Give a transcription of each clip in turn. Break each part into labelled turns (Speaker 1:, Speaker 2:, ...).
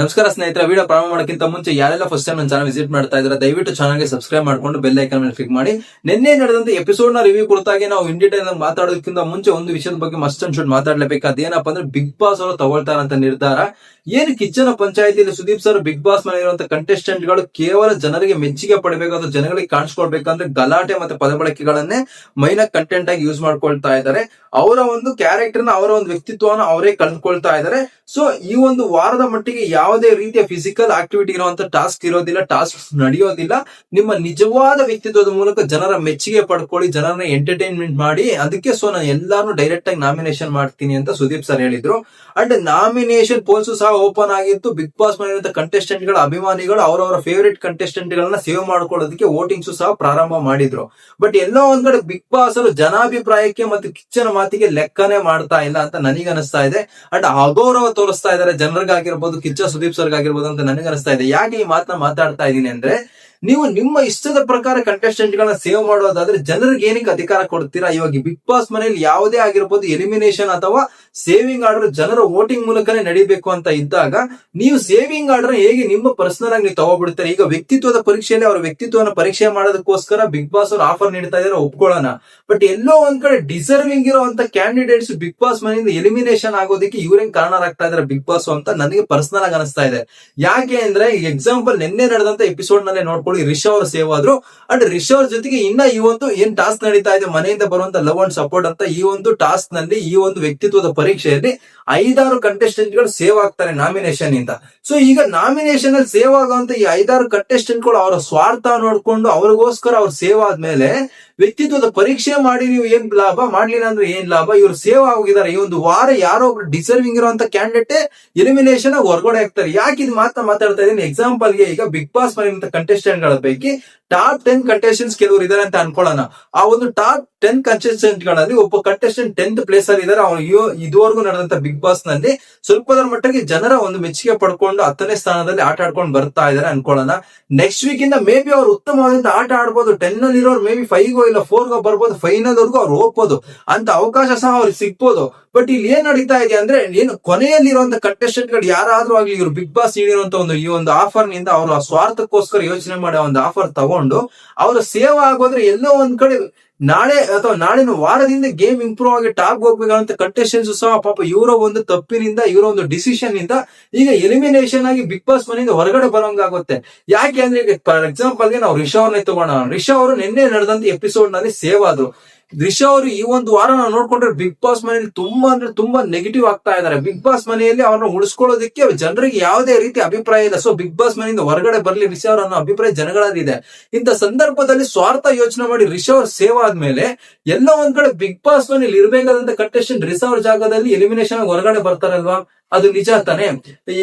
Speaker 1: ನಮಸ್ಕಾರ ಸ್ನೇಹಿತರೆ ವಿಡಿಯೋ ಪ್ರಾರಂಭ ಮಾಡೋಕ್ಕಿಂತ ಮುಂಚೆ ಯಾರೆಲ್ಲ ಫಸ್ಟ್ ಟೈಮ್ ನನ್ನ ಚಾನಲ್ ವಿಸಿಟ್ ಮಾಡ್ತಾ ಇದ್ದಾರೆ, ದಯವಿಟ್ಟು ಚಾನಲ್ಗೆ ಸಬ್ಸ್ಕ್ರೈಬ್ ಮಾಡ್ಕೊಂಡು ಬೆಲ್ ಐಕನ್ ಮೇಲೆ ಕ್ಲಿಕ್ ಮಾಡಿ. ನಿನ್ನೆ ನಡೆದಂತ ಎಪಿಸೋಡ್ನ ರಿವ್ಯೂ ಕುರಿತಾಗಿ ನಾವು ಇನ್ ಡೀಟೇಲ್ ಮಾತಾಡೋದಕ್ಕಿಂತ ಮುಂಚೆ ಒಂದು ವಿಷಯದ ಬಗ್ಗೆ ಮಸ್ಟ್ ಅಂಡ್ ಶೂಟ್ ಅದೇನಪ್ಪ ಅಂದ್ರೆ ಬಿಗ್ ಬಾಸ್ ಅವರು ತಗೊಳ್ತಾರಂತ ನಿರ್ಧಾರ. ಏನು ಕಿಚ್ಚನ ಪಂಚಾಯತಿಯಲ್ಲಿ ಸುದೀಪ್ ಸರ್ ಬಿಗ್ ಬಾಸ್ ಮನೆ ಇರುವಂತ ಕಂಟೆಸ್ಟೆಂಟ್ಗಳು ಕೇವಲ ಜನರಿಗೆ ಮೆಚ್ಚುಗೆ ಪಡಬೇಕು ಜನಗಳಿಗೆ ಕಾಣಿಸ್ಕೊಳ್ಬೇಕಂದ್ರೆ ಗಲಾಟೆ ಮತ್ತೆ ಪದಬಳಕೆಗಳನ್ನೇ ಮೈನ ಕಂಟೆಂಟ್ ಆಗಿ ಯೂಸ್ ಮಾಡ್ಕೊಳ್ತಾ ಇದ್ದಾರೆ. ಅವರ ಒಂದು ಕ್ಯಾರೆಕ್ಟರ್ನ, ಅವರ ಒಂದು ವ್ಯಕ್ತಿತ್ವನ ಅವರೇ ಕಳ್ಕೊಳ್ತಾ ಇದ್ದಾರೆ. ಸೊ ಈ ಒಂದು ವಾರದ ಮಟ್ಟಿಗೆ ಯಾವುದೇ ರೀತಿಯ ಫಿಸಿಕಲ್ ಆಕ್ಟಿವಿಟಿ ಇರುವಂತ ಟಾಸ್ಕ್ ಇರೋದಿಲ್ಲ ಟಾಸ್ಕ್ ನಡೆಯೋದಿಲ್ಲ. ನಿಮ್ಮ ನಿಜವಾದ ವ್ಯಕ್ತಿತ್ವದ ಮೂಲಕ ಜನರ ಮೆಚ್ಚುಗೆ ಪಡ್ಕೊಳ್ಳಿ, ಜನರನ್ನ ಎಂಟರ್ಟೈನ್ಮೆಂಟ್ ಮಾಡಿ. ಅದಕ್ಕೆ ಸೊ ನಾನು ಎಲ್ಲಾನು ಡೈರೆಕ್ಟ್ ಆಗಿ ನಾಮಿನೇಷನ್ ಮಾಡ್ತೀನಿ ಅಂತ ಸುದೀಪ್ ಸರ್ ಹೇಳಿದ್ರು. ಅಂಡ್ ನಾಮಿನೇಷನ್ ಪೋಲ್ಸ್ ಸಹ ಓಪನ್ ಆಗಿತ್ತು. ಬಿಗ್ ಬಾಸ್ ಮನೆಯಂತ ಕಂಟೆಸ್ಟೆಂಟ್ಗಳ, ಅಭಿಮಾನಿಗಳು, ಅವರವರ ಫೇವರೇಟ್ ಕಂಟೆಸ್ಟೆಂಟ್ ಗಳನ್ನ ಸೇವ್ ಮಾಡ್ಕೊಳ್ಳೋದಕ್ಕೆ ವೋಟಿಂಗ್ಸ್ ಸಹ ಪ್ರಾರಂಭ ಮಾಡಿದ್ರು. ಬಟ್ ಎಲ್ಲೋ ಒಂದ್ ಕಡೆ ಬಿಗ್ ಬಾಸ್ ಅವರು ಜನಾಭಿಪ್ರಾಯಕ್ಕೆ ಮತ್ತು ಕಿಚ್ಚನ ಮಾತಿಗೆ ಲೆಕ್ಕನೇ ಮಾಡ್ತಾ ಇಲ್ಲ ಅಂತ ನನಗನಿಸ್ತಾ ಇದೆ. ಅಂಡ್ ಅಗೌರವ ತೋರಿಸ್ತಾ ಇದ್ದಾರೆ. ಜನರಿಗಾಗಿರ್ಬೋದು ಕಿಚ್ಚ ಸುದೀಪ್ ಸರ್ಗಾಗಿರ್ಬೋದು ಅಂತ ನನಗನ್ನಿಸ್ತಾ ಇದೆ. ಯಾಕೆ ಈ ಮಾತನ್ನ ಮಾತಾಡ್ತಾ ಇದ್ದೀನಿ ಅಂದ್ರೆ ನೀವು ನಿಮ್ಮ ಇಷ್ಟದ ಪ್ರಕಾರ ಕಂಟೆಸ್ಟೆಂಟ್ ಗಳನ್ನ ಸೇವ್ ಮಾಡೋದಾದ್ರೆ ಜನರಿಗೆ ಏನಕ್ಕೆ ಅಧಿಕಾರ ಕೊಡ್ತೀರಾ? ಇವಾಗ ಬಿಗ್ ಬಾಸ್ ಮನೆಯಲ್ಲಿ ಯಾವುದೇ ಆಗಿರ್ಬೋದು ಎಲಿಮಿನೇಷನ್ ಅಥವಾ ಸೇವಿಂಗ್ ಆರ್ಡರ್ ಜನರ ವೋಟಿಂಗ್ ಮೂಲಕನೇ ನಡಿಬೇಕು ಅಂತ ಇದ್ದಾಗ ನೀವು ಸೇವಿಂಗ್ ಆರ್ಡರ್ ಹೇಗೆ ನಿಮ್ಮ ಪರ್ಸನಲ್ ಆಗಿ ನೀವು ತಗೋಬಿಡ್ತಾರೆ? ಈಗ ವ್ಯಕ್ತಿತ್ವದ ಪರೀಕ್ಷೆಯಲ್ಲಿ ಅವರ ವ್ಯಕ್ತಿತ್ವನ ಪರೀಕ್ಷೆ ಮಾಡೋದಕ್ಕೋಸ್ಕರ ಬಿಗ್ ಬಾಸ್ ಅವರು ಆಫರ್ ನೀಡ್ತಾ ಇದಾರೆ, ಒಪ್ಕೊಳ್ಳೋಣ. ಬಟ್ ಎಲ್ಲೋ ಒಂದ್ ಕಡೆ ಡಿಸರ್ವಿಂಗ್ ಇರುವಂತ ಕ್ಯಾಂಡಿಡೇಟ್ಸ್ ಬಿಗ್ ಬಾಸ್ ಮನೆಯಿಂದ ಎಲಿಮಿನೇಷನ್ ಆಗೋದಕ್ಕೆ ಇವ್ರೇನ್ ಕಾರಣರಾಗ್ತಾ ಇದಾರೆ ಬಿಗ್ ಬಾಸ್ ಅಂತ ನನಗೆ ಪರ್ಸನಲ್ ಆಗಿ ಅನಿಸ್ತಾ ಇದೆ. ಯಾಕೆ ಅಂದ್ರೆ ಎಕ್ಸಾಂಪಲ್ ನಿನ್ನೆ ನಡೆದಂತ ಎಪಿಸೋಡ್ನಲ್ಲಿ ನಲ್ಲೇ ನೋಡ್ಕೊಳ್ಳಿ ರಿಷಾ ಅವರು ಸೇವ್ ಆದ್ರು. ಅಂಡ್ ರಿಷಾ ಅವ್ರ ಜೊತೆಗೆ ಇನ್ನ ಈ ಒಂದು ಏನ್ ಟಾಸ್ಕ್ ನಡೀತಾ ಇದೆ, ಮನೆಯಿಂದ ಬರುವಂತ ಲವ್ ಅಂಡ್ ಸಪೋರ್ಟ್ ಅಂತ ಈ ಒಂದು ಟಾಸ್ಕ್ನಲ್ಲಿ, ಈ ಒಂದು ವ್ಯಕ್ತಿತ್ವದ ಪರೀಕ್ಷೆಯಲ್ಲಿ ಐದಾರು ಕಂಟೆಸ್ಟೆಂಟ್ಗಳು ಸೇವ್ ಆಗ್ತಾರೆ ನಾಮಿನೇಷನ್ ಇಂದ. ಸೊ ಈಗ ನಾಮಿನೇಷನ್ ಅಲ್ಲಿ ಸೇವ್ ಆಗುವಂತ ಈ ಐದಾರು ಕಂಟೆಸ್ಟೆಂಟ್ಗಳು ಅವರ ಸ್ವಾರ್ಥ ನೋಡ್ಕೊಂಡು ಅವ್ರಿಗೋಸ್ಕರ ಅವ್ರು ಸೇವ್ ಆದ್ಮೇಲೆ ವ್ಯಕ್ತಿತ್ವದ ಪರೀಕ್ಷೆ ಮಾಡಿ ನೀವು ಏನ್ ಲಾಭ? ಮಾಡ್ಲಿಲ್ಲ ಅಂದ್ರೆ ಏನ್ ಲಾಭ? ಇವ್ರು ಸೇವ್ ಆಗಿದ್ದಾರೆ ಈ ಒಂದು ವಾರ ಯಾರೋ ಒಬ್ರು ಡಿಸರ್ವಿಂಗ್ ಇರುವಂತ ಕ್ಯಾಂಡಿಡೇಟ್ ಎಲಿಮಿನೇಷನ್ ಹೊರಗಡೆ ಆಗ್ತಾರೆ. ಯಾಕೆ ಇದು ಮಾತ್ರ ಮಾತಾಡ್ತಾ ಇದೀನಿ ಎಕ್ಸಾಂಪಲ್ಗೆ ಈಗ ಬಿಗ್ ಬಾಸ್ ಮನೆ ಕಂಟೆಸ್ಟೆಂಟ್ ಗಳ ಪೈಕಿ ಟಾಪ್ ಟೆನ್ ಕಂಟೆಸ್ಟೆಂಟ್ಸ್ ಕೆಲವರು ಇದಾರೆ ಅಂತ ಅನ್ಕೊಳ್ಳೋಣ. ಆ ಒಂದು ಟಾಪ್ ಟೆನ್ ಕಂಟೆಸ್ಟೆಂಟ್ಗಳಲ್ಲಿ ಒಬ್ಬ ಕಂಟೆಸ್ಟೆಂಟ್ ಟೆಂತ್ ಪ್ಲೇಸ್ ಅಲ್ಲಿ ಇದಾರೆ. ಅವನು ಇದುವರೆಗೂ ನಡೆದಂತ ಬಿಗ್ ಬಾಸ್ನಲ್ಲಿ ಸ್ವಲ್ಪದರ ಮಟ್ಟಿಗೆ ಜನರ ಒಂದು ಮೆಚ್ಚುಗೆ ಪಡ್ಕೊಂಡು ಹತ್ತನೇ ಸ್ಥಾನದಲ್ಲಿ ಆಟ ಆಡ್ಕೊಂಡು ಬರ್ತಾ ಇದಾರೆ ಅನ್ಕೊಳ್ಳೋಣ. ನೆಕ್ಸ್ಟ್ ವೀಕ್ ಇಂದ ಮೇ ಬಿ ಅವ್ರು ಉತ್ತಮವಾದಂತ ಆಟ ಆಡ್ಬೋದು. ಟೆನ್ ಅಲ್ಲಿ ಇರೋರು ಮೇ ಬಿ ಫೈವ್ ಇಲ್ಲ ಫೋರ್ ಗೋ ಬರ್ಬೋದು. ಫೈನಲ್ ವರ್ಗೂ ಅವ್ರು ಹೋಗ್ಬೋದು. ಅಂತ ಅವಕಾಶ ಸಹ ಅವ್ರಿಗೆ ಸಿಗ್ಬೋದು. ಬಟ್ ಇಲ್ಲಿ ಏನ್ ನಡೀತಾ ಇದೆ ಅಂದ್ರೆ ಏನು ಕೊನೆಯಲ್ಲಿರುವಂತ ಕಂಟೆಸ್ಟೆಂಟ್ಗಳು ಯಾರಾದ್ರೂ ಆಗ್ಲಿ ಇವರು ಬಿಗ್ ಬಾಸ್ ನೀಡಿರುವಂತ ಒಂದು ಈ ಒಂದು ಆಫರ್ನಿಂದ ಅವರು ಆ ಸ್ವಾರ್ಥಕ್ಕೋಸ್ಕರ ಯೋಚನೆ ಮಾಡಿ ಒಂದು ಆಫರ್ ತಗೊಂಡು ಅವರು ಸೇವ್ ಆಗೋದ್ರೆ ಎಲ್ಲೋ ಒಂದ್ ಕಡೆ ನಾಳೆ ಅಥವಾ ನಾಳಿನ ವಾರದಿಂದ ಗೇಮ್ ಇಂಪ್ರೂವ್ ಆಗಿ ಟಾಪ್ ಹೋಗ್ಬೇಕಂತ ಕಂಟೆಸ್ಟೆನ್ಸ್ ಸಹ ಪಾಪ ಇವರ ಒಂದು ತಪ್ಪಿನಿಂದ, ಇವರ ಒಂದು ಡಿಸಿಷನ್ ಇಂದ ಈಗ ಎಲಿಮಿನೇಷನ್ ಆಗಿ ಬಿಗ್ ಬಾಸ್ ಮನೆಯಿಂದ ಹೊರಗಡೆ ಬರೋಂಗಾಗುತ್ತೆ. ಯಾಕೆ ಅಂದ್ರೆ ಈಗ ಫಾರ್ ಎಕ್ಸಾಂಪಲ್ಗೆ ನಾವು ರಿಷಾ ಅವ್ರನ್ನ ತಗೋಣ. ರಿಷಾ ಅವರು ನಿನ್ನೆ ನಡೆದಂತ ಎಪಿಸೋಡ್ನಲ್ಲಿ ಸೇವ್ ಆದ್ರು. ರಿಷಾ ಅವರು ಈ ಒಂದು ವಾರ ನಾವು ನೋಡ್ಕೊಂಡ್ರೆ ಬಿಗ್ ಬಾಸ್ ಮನೆಯಲ್ಲಿ ತುಂಬಾ ಅಂದ್ರೆ ತುಂಬಾ ನೆಗೆಟಿವ್ ಆಗ್ತಾ ಇದಾರೆ. ಬಿಗ್ ಬಾಸ್ ಮನೆಯಲ್ಲಿ ಅವ್ರನ್ನ ಉಳಿಸ್ಕೊಳ್ಳೋದಕ್ಕೆ ಜನರಿಗೆ ಯಾವುದೇ ರೀತಿ ಅಭಿಪ್ರಾಯ ಇಲ್ಲ. ಸೊ ಬಿಗ್ ಬಾಸ್ ಮನೆಯಿಂದ ಹೊರಗಡೆ ಬರ್ಲಿ ರಿಷಾ ಅವ್ರ ಅನ್ನೋ ಅಭಿಪ್ರಾಯ ಜನಗಳಲ್ಲಿದೆ ಇಂಥ ಸಂದರ್ಭದಲ್ಲಿ ಸ್ವಾರ್ಥ ಯೋಚನೆ ಮಾಡಿ ರಿಷಾ ಅವ್ರ ಸೇವ್ ಆದ್ಮೇಲೆ ಎಲ್ಲ ಒಂದ್ ಕಡೆ ಬಿಗ್ ಬಾಸ್ ಮನೆಯಲ್ಲಿ ಇರ್ಬೇಕಾದಂತ ಕಂಟೆಸ್ಟೆಂಟ್ ರಿಷಾ ಅವ್ರ ಜಾಗದಲ್ಲಿ ಎಲಿಮಿನೇಷನ್ ಆಗಿ ಹೊರಗಡೆ ಬರ್ತಾರಲ್ವಾ? ಅದು ನಿಜ ತಾನೆ